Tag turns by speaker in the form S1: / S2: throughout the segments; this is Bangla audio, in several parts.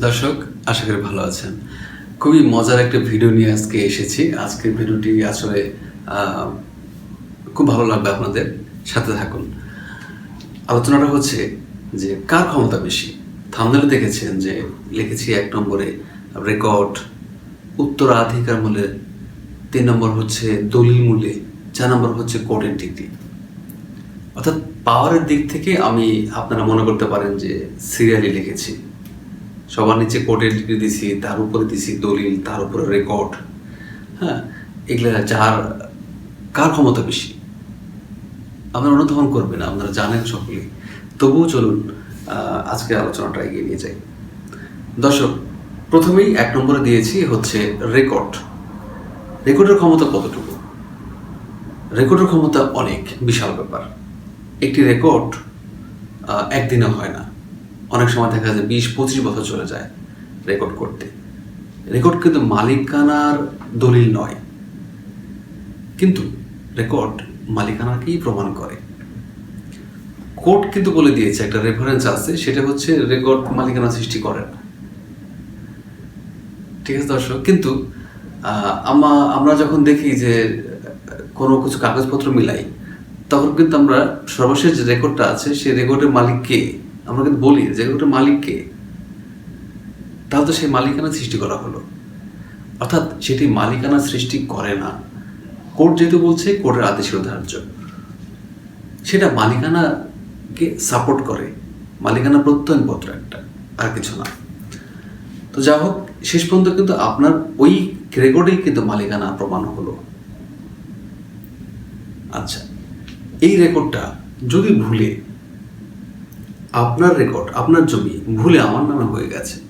S1: দর্শক, আশা করি ভালো আছেন। খুবই মজার একটা ভিডিও নিয়ে আজকে এসেছি। আজকের ভিডিওটি আসলে খুব ভালো লাগবে আপনাদের। সাথে থাকুন। আলোচনাটা হচ্ছে যে, কার ক্ষমতা বেশি? থামনেলে দেখেছেন যে, লিখেছি এক নম্বরে, রেকর্ড, উত্তরাধিকার মূল্যে। তিন নম্বর হচ্ছে দলিল মূল্যে। চার নম্বর হচ্ছে কোর্টের ডিগ্রি। অর্থাৎ পাওয়ারের দিক থেকে আমি আপনারা মনে করতে পারেন যে সিরিয়ালি লিখেছি। সবার নিচে কোর্টের ডিগ্রি দিছি, তার উপরে দিছি দলিল, তার উপরে রেকর্ড হ্যাঁ? এগুলা যার, কার ক্ষমতা বেশি? আপনারা অনুধাবন করবেন, আপনারা জানেন সকলেই তবুও চলুন আজকে আলোচনাটা এগিয়ে নিয়ে যাই। দর্শক, প্রথমেই এক নম্বরে দিয়েছি হচ্ছে রেকর্ড রেকর্ডের ক্ষমতা কতটুকু? রেকর্ডের ক্ষমতা অনেক, বিশাল ব্যাপার। একটি রেকর্ড একদিনে হয় না। অনেক সময় দেখা যায় বিশ, পঁচিশ বছর চলে যায় রেকর্ড করতে। রেকর্ড কিন্তু মালিকানার দলিল নয়। কিন্তু রেকর্ড মালিকানাকেই প্রমাণ করে। কোর্ট কিন্তু বলে দিয়েছে, একটা রেফারেন্স আছে, সেটা হচ্ছে রেকর্ড মালিকানা সৃষ্টি করে না ঠিক আছে দর্শক? কিন্তু আমা, আমরা যখন দেখি যে কোনো কিছু কাগজপত্র মিলাই, তখন কিন্তু আমরা সর্বশেষ যে রেকর্ডটা আছে, সেই রেকর্ডের মালিক কে? আমরা কিন্তু বলি যে রেকর্ডের মালিককে তাহলে তো সেই মালিকানা সৃষ্টি করা হলো। অর্থাৎ সেটি মালিকানা সৃষ্টি করে না। কোর্ট যেহেতু বলছে, কোর্টের আদেশের ধার্য সেটা মালিকানাকে সাপোর্ট করে। মালিকানা প্রত্যয়নপত্র একটা, আর কিছু না। তো যা হোক, শেষ পর্যন্ত কিন্তু আপনার ওই রেকর্ডেই কিন্তু মালিকানা প্রমাণ হলো। আচ্ছা এই রেকর্ডটা যদি ভুলে আপনার রেকর্ড আপনার জমি ভুলে আমার নামে হয়ে গেছে।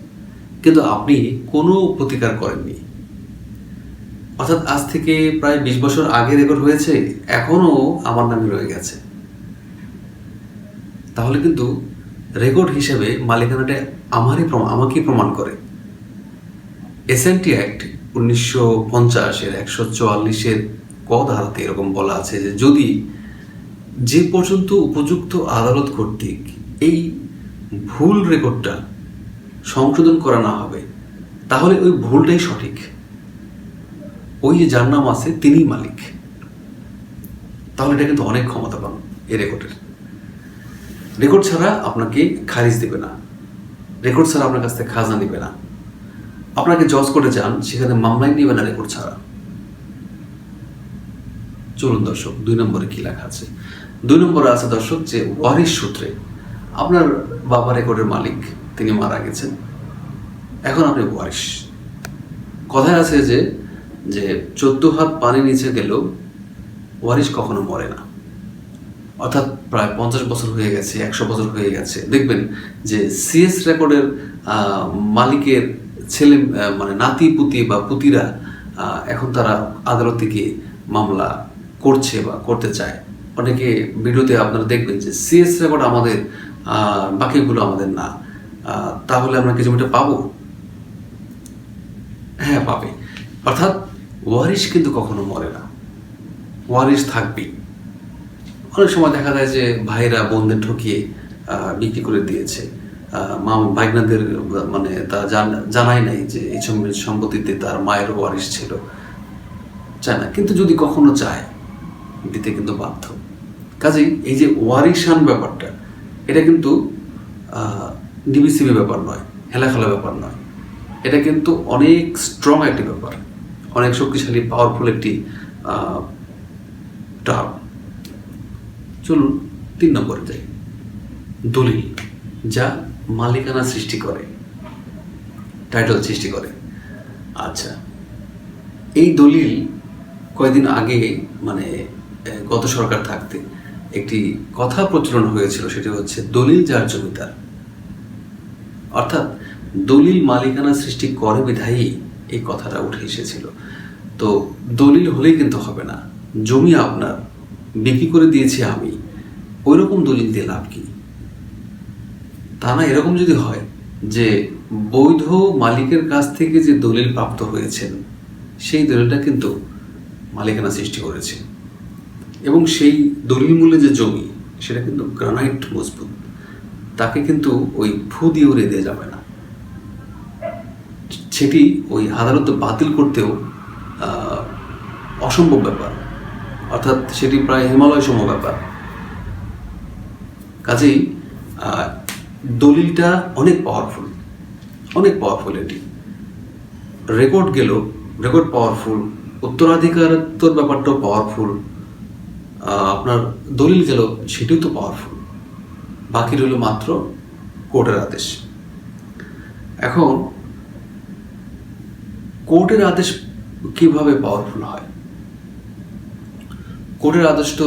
S1: কিন্তু আপনি কোনো প্রতিকার করেননি। অর্থাৎ আজ থেকে প্রায় বিশ বছর আগে রেকর্ড হয়েছে এখনও আমার নামে রয়ে গেছে। তাহলে কিন্তু রেকর্ড হিসেবে মালিকানাটা আমারই আমাকেই প্রমাণ করে। এসএনটি অ্যাক্ট উনিশশো পঞ্চাশের, একশো চুয়াল্লিশের ক ধারাতে এরকম বলা আছে যে যদি যে পর্যন্ত উপযুক্ত আদালত কর্তৃক এই ভুল রেকর্ডটা সংশোধন করা না হবে, তাহলে ওই ভুলটাই সঠিক। ওই যে যার নাম আছে তিনিই মালিক। তাহলে এটা কিন্তু অনেক ক্ষমতা পান এই রেকর্ডের। রেকর্ড ছাড়া আপনাকে খারিজ দেবে না। রেকর্ড ছাড়া আপনার কাছ থেকে খাজনা নেবে না। আপনাকে জজ করে যান, সেখানে মামলাই নেবে না রেকর্ড ছাড়া। চলুন দর্শক, দুই নম্বরে কি লেখা আছে? দুই নম্বরে আছে দর্শক যে ওয়ারিশ সূত্রে আপনার বাবা রেকর্ডের মালিক, তিনি মারা গেছেন। এখন আপনি ওয়ারিশ। কথায় আছে যে যে চোদ্দ হাত পানি নিচে গেলেও ওয়ারিশ কখনো মরে না। অর্থাৎ প্রায় পঞ্চাশ বছর হয়ে গেছে, একশো বছর হয়ে গেছে। দেখবেন যে সিএস রেকর্ডের মালিকের ছেলে মানে নাতি, পুতি বা পুতিরা এখন তারা আদালতে গিয়ে মামলা করছে বা করতে চায়। অনেকে ভিডিওতে আপনারা দেখবেন যে সিএস রেকর্ড আমাদের বাকিগুলো আমাদের না। তাহলে আমরা কি জমিটা পাবো? হ্যাঁ পাবে। অর্থাৎ ওয়ারিশ কিন্তু কখনো মরে না। ওয়ারিশ থাকবেই। অনেক সময় দেখা যায় যে ভাইরা বোনদের ঠকিয়ে বিক্রি করে দিয়েছে। মা বাইকনাদের মানে তা জানাই নাই যে এই সম- সম্পত্তিতে তার মায়ের ওয়ারিশ ছিল। চায় না। কিন্তু যদি কখনো চায়, দিতে কিন্তু বাধ্য। কাজেই এই যে ওয়ারিশান ব্যাপারটা এটা কিন্তু ডিবিসিবি ব্যাপার নয়, হেলাখেলা ব্যাপার নয়। এটা কিন্তু অনেক স্ট্রং একটি ব্যাপার, অনেক শক্তিশালী পাওয়ারফুল একটি টার্ম চলুন তিন নম্বরে যাই। দলিল, যা মালিকানা সৃষ্টি করে টাইটেল সৃষ্টি করে। আচ্ছা এই দলিল কয়েকদিন আগে মানে গত সরকার থাকতে একটি কথা প্রচলন হয়েছিল, সেটি হচ্ছে দলিল যার জমিদার অর্থাৎ দলিল মালিকানা সৃষ্টি করে বিধায়ী এই কথাটা উঠে এসেছিল। তো দলিল হলেই কিন্তু হবে না। জমি আপনার, বিক্রি করে দিয়েছি আমি ওই রকম দলিল দিয়ে লাভ কি? তা না, এরকম যদি হয় যে বৈধ মালিকের কাছ থেকে যে দলিল প্রাপ্ত হয়েছেন, সেই দলিলটা কিন্তু মালিকানা সৃষ্টি করেছে। এবং সেই দলিল মূল্যে যে জমি, সেটা কিন্তু গ্রানাইট মজবুত। তাকে কিন্তু ওই ফু দিয়ে উড়িয়ে দেওয়া যাবে না। সেটি ওই আদালত বাতিল করতেও অসম্ভব ব্যাপার। অর্থাৎ সেটি প্রায় হিমালয় সম ব্যাপার। কাজেই দলিলটা অনেক পাওয়ারফুল অনেক পাওয়ারফুল এটি। রেকর্ড গেল রেকর্ড পাওয়ারফুল উত্তরাধিকারত্বর ব্যাপারটাও পাওয়ারফুল আপনার দলিল গেল, সেটিও তো পাওয়ারফুল বাকি রইল মাত্র কোর্টের আদেশ। এখন, কোর্টের আদেশ কীভাবে পাওয়ারফুল হয়? কোর্টের আদেশ তো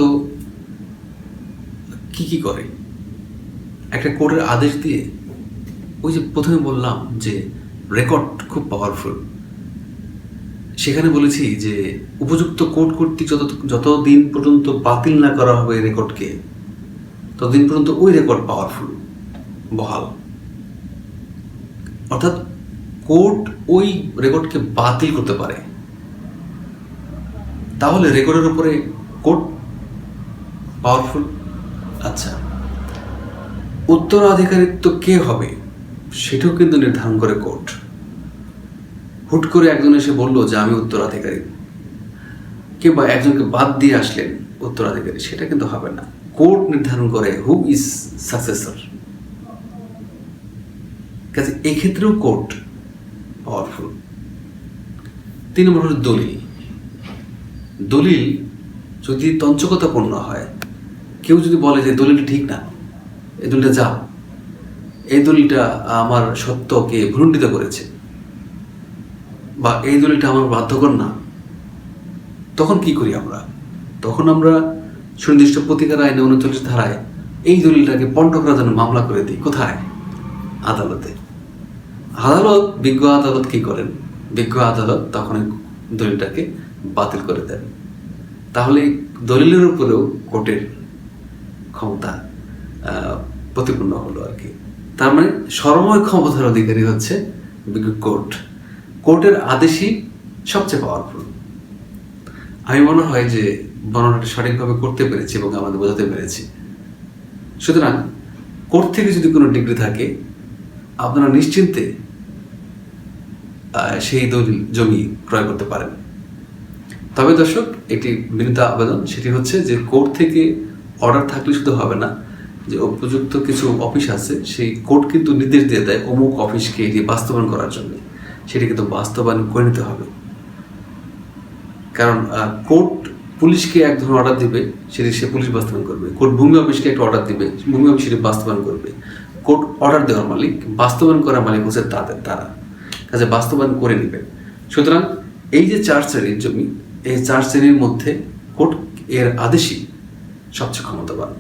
S1: কি কি করে? একটা কোর্টের আদেশ দিয়ে, ওই যে প্রথমে বললাম যে রেকর্ড খুব পাওয়ারফুল সেখানে বলেছি যে উপযুক্ত কোর্ট কর্তৃক যত যতদিন পর্যন্ত বাতিল না করা হবে রেকর্ডকে, ততদিন পর্যন্ত ওই রেকর্ড পাওয়ারফুল, বহাল। অর্থাৎ কোর্ট ওই রেকর্ডকে বাতিল করতে পারে। তাহলে রেকর্ডের উপরে কোর্ট পাওয়ারফুল? আচ্ছা। উত্তরাধিকারিত্ব কে হবে, সেটাও কিন্তু নির্ধারণ করে কোর্ট। হুট করে একজন এসে বলল যে, আমি উত্তরাধিকারী। কিংবা একজনকে বাদ দিয়ে আসলেন উত্তরাধিকারী, সেটা কিন্তু হবে না। কোর্ট নির্ধারণ করে হু ইজ সাকসেসর কাজে এক্ষেত্রেও কোর্ট পাওয়ারফুল তিন নম্বর হলো দলিল। দলিল যদি তঞ্চকতাপূর্ণ হয়, কেউ যদি বলে যে দলিলটা ঠিক না, এই দলিলটা যা এই দলিলটা আমার সত্যকে ভ্রুণ্ডিত করেছে। বা এই দলিলটা আমার বাধ্যকর না তখন কি করি আমরা? তখন আমরা সুনির্দিষ্ট প্রতিকার আইনে উনচল্লিশ ধারায় এই দলিলটাকে পণ্ড করার জন্য মামলা করে দিই। কোথায়? আদালতে। আদালত বিজ্ঞ আদালত কি করেন? বিজ্ঞ আদালত তখন দলিলটাকে বাতিল করে দেন। তাহলে দলিলের উপরেও কোর্টের ক্ষমতা আহ, প্রতিপন্ন হলো আর কি। তার মানে সর্বময় ক্ষমতার অধিকারী হচ্ছে বিজ্ঞ কোর্ট। কোর্টের আদেশই সবচেয়ে পাওয়ারফুল আমি মনে হয় যে বর্ণনাটা সঠিকভাবে করতে পেরেছি এবং আমাদের বোঝাতে পেরেছি। সুতরাং কোর্ট থেকে যদি কোনো ডিগ্রি থাকে, আপনারা নিশ্চিন্তে সেই দলিল, জমি ক্রয় করতে পারেন। তবে দর্শক, একটি বিনীত আবেদন, সেটি হচ্ছে যে কোর্ট থেকে অর্ডার থাকলে শুধু হবে না, যে উপযুক্ত কিছু অফিস আছে, সেই কোর্ট কিন্তু নির্দেশ দিয়ে দেয় অমুক অফিসকে এটি বাস্তবায়ন করার জন্য। সেটি কিন্তু বাস্তবায়ন করে নিতে হবে। কারণ কোর্ট পুলিশকে এক ধরনের অর্ডার দিবে, সেটি সে পুলিশ বাস্তবায়ন করবে। কোর্ট ভূমি অফিসকে একটা অর্ডার দিবে, ভূমি অফিস সেটি বাস্তবায়ন করবে। কোর্ট অর্ডার দেওয়ার মালিক, বাস্তবায়ন করার মালিক হচ্ছে তাদের, তারা। কাজে বাস্তবায়ন করে নেবে। সুতরাং এই যে চার শ্রেণির জমি, এই চার শ্রেণির মধ্যে কোর্ট এর আদেশই সবচেয়ে ক্ষমতাবান।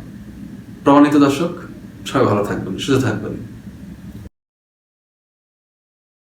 S1: প্রমাণিত দর্শক, সবাই ভালো থাকবেন, সুস্থ থাকবেন।